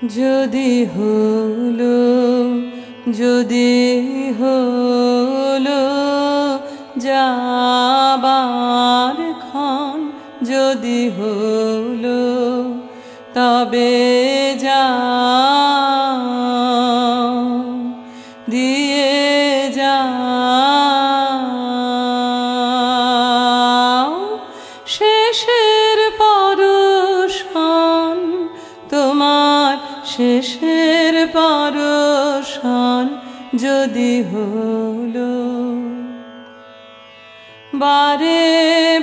যদি হলো যদি হলো যাবার ক্ষণ যদি হলো তবে যা দিয়ে যা শেষের শেষের পরশন যদি হলো। বারে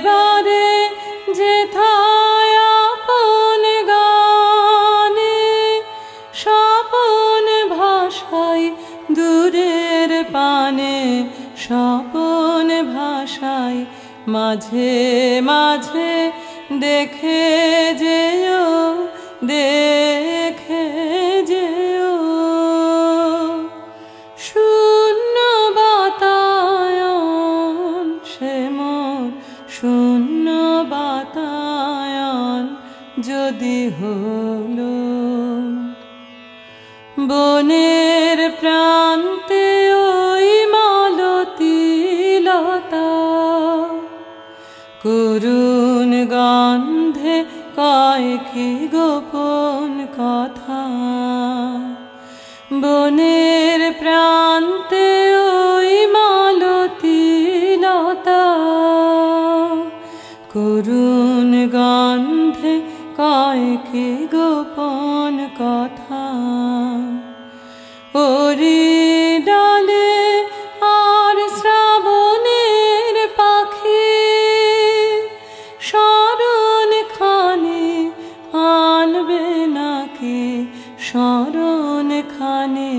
বারে যেথায় আপন গানে, স্বপন ভাষায় দূরের পানে, স্বপন ভাষায় মাঝে মাঝে দেখে যেও দেখে যদি হলো বনের প্রান্তে ওই মালতী লতা, করুণ গন্ধে কয় কি গোপন কথা? বনের প্রান্তে ওই মালতী লতা, করুণ গন্ধে কয় গোপন কথা। ওরি ডালে আর শ্রাবণের পাখি স্মরণ খানি আনবে নাকি? স্মরণ খানি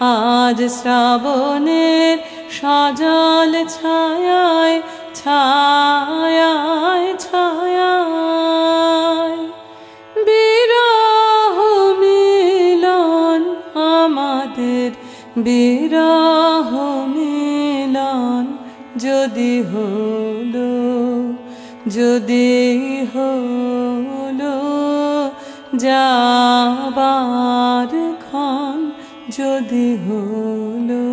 আজ শ্রাবণের সজল ছায়ায় ছায়ায় বিরহ মিলন যদি হলো যদি হলো যাবার ক্ষণ যদি হলো।